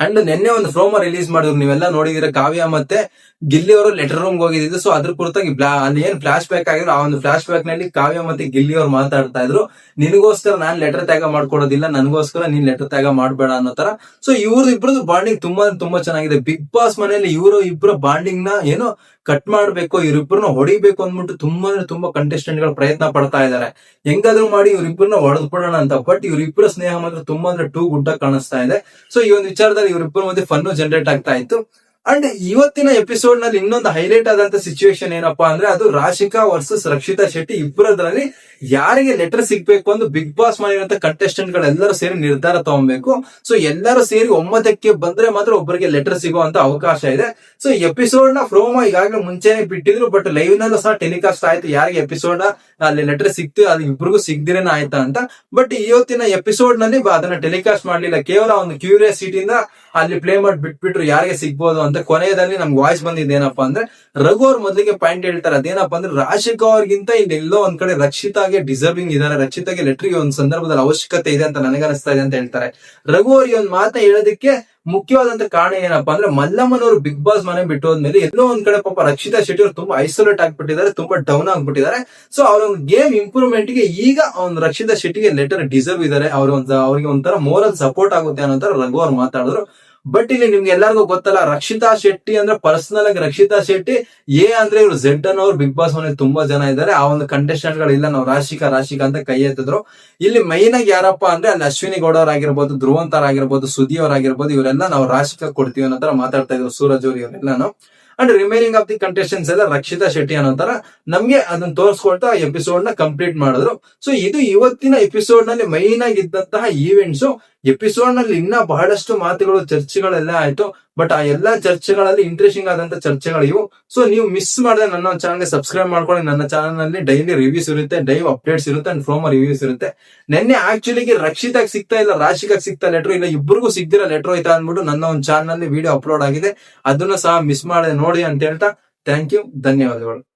Speaker 1: ಅಂಡ್ ನಿನ್ನೆ ಒಂದು ಪ್ರೋಮೋ ರಿಲೀಸ್ ಮಾಡಿದ್ರು. ನೀವೆಲ್ಲ ನೋಡಿದಿರ, ಕಾವ್ಯ ಮತ್ತೆ ಗಿಲ್ಲಿ ಅವರು ಲೆಟರ್ ರೂಮ್ ಹೋಗಿದ್ದು ಸೊ ಅದ್ರ ಕುರಿತಾಗಿ ಅಲ್ಲಿ ಏನ್ ಫ್ಲಾಶ್ ಬ್ಯಾಕ್ ಆಗಿದ್ರು, ಆ ಒಂದು ಫ್ಲಾಶ್ ಬ್ಯಾಕ್ನಲ್ಲಿ ಕಾವ್ಯ ಮತ್ತೆ ಗಿಲ್ಲಿ ಅವ್ರು ಮಾತಾಡ್ತಾ ಇದ್ರು. ನಿನಗೋಸ್ಕರ ನಾನ್ ಲೆಟರ್ ತ್ಯಾಗ ಮಾಡ್ಕೊಡೋದಿಲ್ಲ, ನನಗೋಸ್ಕರ ನೀನ್ ಲೆಟರ್ ತ್ಯಾಗ ಮಾಡಬೇಡ ಅನ್ನೋ ತರ. ಸೊ ಇವ್ರ ಇಬ್ರದ್ದು ಬಾಂಡಿಂಗ್ ತುಂಬಾ ತುಂಬಾ ಚೆನ್ನಾಗಿದೆ. ಬಿಗ್ ಬಾಸ್ ಮನೆಯಲ್ಲಿ ಇವರು ಇಬ್ಬರ ಬಾಂಡಿಂಗ್ನ ಏನೋ ಕಟ್ ಮಾಡ್ಬೇಕು, ಇವ್ರಿಬ್ರನ್ನ ಹೊಡಿಬೇಕು ಅಂದ್ಬಿಟ್ಟು ತುಂಬಾ ಅಂದ್ರೆ ತುಂಬಾ ಕಂಟೆಸ್ಟೆಂಟ್ಗಳು ಪ್ರಯತ್ನ ಪಡ್ತಾ ಇದ್ದಾರೆ ಹೆಂಗಾದ್ರೂ ಮಾಡಿ ಇವ್ರಿಬ್ಬರನ್ನ ಹೊಡೆದ್ ಬಿಡೋಣ ಅಂತ ಬಟ್ ಇವರಿಬ್ಬರ ಸ್ನೇಹ ಮಾತ್ರ ತುಂಬಾ ಅಂದ್ರೆ ಟೂ ಗುಡ್ಡ ಕಾಣಿಸ್ತಾ ಇದೆ. ಸೊ ಈ ಒಂದು ವಿಚಾರದಲ್ಲಿ ಇವರಿಬ್ಬರ ಮಧ್ಯೆ ಫನ್ನು ಜನರೇಟ್ ಆಗ್ತಾ ಇತ್ತು. ಅಂಡ್ ಇವತ್ತಿನ ಎಪಿಸೋಡ್ನಲ್ಲಿ ಇನ್ನೊಂದು ಹೈಲೈಟ್ ಆದಂತ ಸಿಚುವೇಶನ್ ಏನಪ್ಪಾ ಅಂದ್ರೆ ಅದು ರಾಶಿಕಾ ವರ್ಸಸ್ ರಕ್ಷಿತಾ ಶೆಟ್ಟಿ ಇಬ್ಬರದ್ರಲ್ಲಿ ಯಾರಿಗೆ ಲೆಟರ್ ಸಿಗ್ಬೇಕು ಅಂತ ಬಿಗ್ ಬಾಸ್ ಮಾಡಿರುವಂತ ಕಂಟೆಸ್ಟೆಂಟ್ ಗಳೆಲ್ಲರೂ ಸೇರಿ ನಿರ್ಧಾರ ತಗೊಬೇಕು. ಸೊ ಎಲ್ಲರೂ ಸೇರಿ ಒಮ್ಮತಕ್ಕೆ ಬಂದ್ರೆ ಮಾತ್ರ ಒಬ್ಬರಿಗೆ ಲೆಟರ್ ಸಿಗುವಂತ ಅವಕಾಶ ಇದೆ. ಸೊ ಎಪಿಸೋಡ್ನ ಪ್ರೋಮೋ ಈಗಾಗಲೇ ಮುಂಚೆನೆ ಬಿಟ್ಟಿದ್ರು ಬಟ್ ಲೈವ್ ನಲ್ಲೂ ಸಹ ಟೆಲಿಕಾಸ್ಟ್ ಆಯ್ತು. ಯಾರಿಗೆ ಎಪಿಸೋಡ್ ಅಲ್ಲಿ ಲೆಟರ್ ಸಿಕ್ತು ಅದು ಇಬ್ರಿಗೂ ಸಿಗ್ದಿರೇನ ಆಯ್ತಾ ಅಂತ. ಬಟ್ ಇವತ್ತಿನ ಎಪಿಸೋಡ್ನಲ್ಲಿ ಅದನ್ನ ಟೆಲಿಕಾಸ್ಟ್ ಮಾಡ್ಲಿಲ್ಲ. ಕೇವಲ ಒಂದು ಕ್ಯೂರಿಯಾಸಿಟಿಯಿಂದ ಅಲ್ಲಿ ಪ್ಲೇ ಮಾಡಿ ಬಿಟ್ಬಿಟ್ರು ಯಾರಿಗೆ ಸಿಗ್ಬೋದು ಅಂತ ಕೊನೆಯದಲ್ಲಿ ನಮ್ಗೆ ವಾಯ್ಸ್ ಬಂದಿದ್ದು ಏನಪ್ಪಾ ಅಂದ್ರೆ, ರಘು ಅವ್ರ ಮೊದಲಿಗೆ ಪಾಯಿಂಟ್ ಹೇಳ್ತಾರೆ, ಅದೇನಪ್ಪಾ ಅಂದ್ರೆ ರಾಶಿಕಾ ಅವ್ರಿಗಿಂತ ಇಲ್ಲಿ ಎಲ್ಲೋ ಒಂದ್ ಕಡೆ ರಕ್ಷಿತಾಗೆ ಡಿಸರ್ವಿಂಗ್ ಇದಾರೆ ರಕ್ಷಿತಾಗೆ ಲೆಟ್ರಿಗೆ ಒಂದ್ ಸಂದರ್ಭದಲ್ಲಿ ಅವಶ್ಯಕತೆ ಇದೆ ಅಂತ ನನಗನಿಸ್ತಾ ಇದೆ ಅಂತ ಹೇಳ್ತಾರೆ. ರಘು ಅವ್ರಿಗೆ ಒಂದ್ ಮಾತ ಹೇಳೋದಕ್ಕೆ ಮುಖ್ಯವಾದಂತ ಕಾರಣ ಏನಪ್ಪಾ ಅಂದ್ರೆ, ಮಲ್ಲಮ್ಮನವರು ಬಿಗ್ ಬಾಸ್ ಮನೆ ಬಿಟ್ಟು ಹೋದ್ಮೇಲೆ ಎಲ್ಲೋ ಒಂದ್ ಕಡೆ ಪಾಪ ರಕ್ಷಿತಾ ಶೆಟ್ಟಿ ಅವರು ತುಂಬಾ ಐಸೋಲೇಟ್ ಆಗ್ಬಿಟ್ಟಿದ್ದಾರೆ, ತುಂಬಾ ಡೌನ್ ಆಗ್ಬಿಟ್ಟಿದ್ದಾರೆ. ಸೊ ಅವ್ರ ಒಂದು ಗೇಮ್ ಇಂಪ್ರೂವ್ಮೆಂಟ್ಗೆ ಈಗ ಅವ್ನ್ ರಕ್ಷಿತಾ ಶೆಟ್ಟಿಗೆ ಲೆಟರ್ ಡಿಸರ್ವ್ ಇದಾರೆ, ಅವ್ರ ಒಂದು, ಅವ್ರಿಗೆ ಒಂಥರ ಮೋರಲ್ ಸಪೋರ್ಟ್ ಆಗುತ್ತೆ ಅನ್ನೋ ತರ ರಘು ಅವ್ರು ಮಾತಾಡಿದ್ರು. ಬಟ್ ಇಲ್ಲಿ ನಿಮ್ಗೆ ಎಲ್ಲರಿಗೂ ಗೊತ್ತಲ್ಲ, ರಕ್ಷಿತಾ ಶೆಟ್ಟಿ ಅಂದ್ರೆ ಪರ್ಸನಲ್ ಆಗಿ ರಕ್ಷಿತಾ ಶೆಟ್ಟಿ, ಎ ಅಂದ್ರೆ ಇವ್ರು ಝೆಡ್ ಅನ್ನೋರು ಬಿಗ್ ಬಾಸ್ ಮನೇಲಿ ತುಂಬಾ ಜನ ಇದ್ದಾರೆ. ಆ ಒಂದು ಕಂಟೆಸ್ಟೆಂಟ್ ಗಳಿಲ್ಲ ನಾವು ರಾಶಿಕಾ ರಾಶಿಕಾ ಅಂತ ಕೈ ಎತ್ತಿದ್ರು. ಇಲ್ಲಿ ಮೈನ್ ಆಗಿ ಯಾರಪ್ಪ ಅಂದ್ರೆ ಅಲ್ಲಿ ಅಶ್ವಿನಿ ಗೌಡ ಆಗಿರ್ಬೋದು ಧ್ರುವಂತರ ಆಗಿರ್ಬೋದು ಸುದಿ ಅವರಾಗಿರ್ಬೋದು, ಇವರೆಲ್ಲ ನಾವು ರಾಶಿಕಾ ಕೊಡ್ತೀವಿ ಅನ್ನೋ ತರ ಮಾತಾಡ್ತಾ ಇದ್ರು, ಸೂರಜ್ ಅವ್ರು ಇವರೆಲ್ಲಾನು. And remaining of the contestants ಎಲ್ಲ ರಕ್ಷಿತಾ ಶೆಟ್ಟಿ ಅನ್ನೋ ತರ ನಮ್ಗೆ ಅದನ್ನ ತೋರಿಸ್ಕೊಳ್ತಾ ಎಪಿಸೋಡ್ನ ಕಂಪ್ಲೀಟ್ ಮಾಡಿದ್ರು. ಸೊ ಇದು ಇವತ್ತಿನ ಎಪಿಸೋಡ್ನಲ್ಲಿ ಮೈನ್ ಆಗಿ ಇದ್ದಂತಹ ಈವೆಂಟ್ಸ್ ಎಪಿಸೋಡ್ನಲ್ಲಿ ಇನ್ನ ಬಹಳಷ್ಟು ಮಾತುಗಳು, ಚರ್ಚೆಗಳೆಲ್ಲ ಆಯ್ತು. ಬಟ್ ಆ ಎಲ್ಲಾ ಚರ್ಚೆಗಳಲ್ಲಿ ಇಂಟ್ರೆಸ್ಟಿಂಗ್ ಆದಂತ ಚರ್ಚೆಗಳು ಇವು. ಸೊ ನೀವು ಮಿಸ್ ಮಾಡದೆ ನನ್ನ ಚಾನಲ್ಗೆ ಸಬ್ಸ್ಕ್ರೈಬ್ ಮಾಡ್ಕೊಳ್ಳಿ. ನನ್ನ ಚಾನಲ್ನಲ್ಲಿ ಡೈಲಿ ರಿವ್ಯೂಸ್ ಇರುತ್ತೆ ಡೈವ್ ಅಪ್ಡೇಟ್ಸ್ ಇರುತ್ತೆ ಅಂಡ್ ಫ್ರೋಮ ರಿವ್ಯೂಸ್ ಇರುತ್ತೆ. ನಿನ್ನೆ ಆಕ್ಚುಲಿ ರಕ್ಷಿತಾಗ್ ಸಿಗ್ತಾ ಇಲ್ಲ, ರಾಶಿಕಾಗ್ ಸಿಗ್ತಾ ಲೆಟರ್ ಇಲ್ಲ ಇಬ್ಬರಿಗೂ ಸಿಗ್ದಿರೋ ಲೆಟರ್ ಆಯ್ತಾ ಅಂದ್ಬಿಟ್ಟು ನನ್ನ ಒಂದು ಚಾನಲ್ನಲ್ಲಿ ವಿಡಿಯೋ ಅಪ್ಲೋಡ್ ಆಗಿದೆ. ಅದನ್ನ ಸಹ ಮಿಸ್ ಮಾಡದೆ ನೋಡಿ ಅಂತ ಹೇಳ್ತಾ. ಥ್ಯಾಂಕ್ ಯು ಧನ್ಯವಾದಗಳು.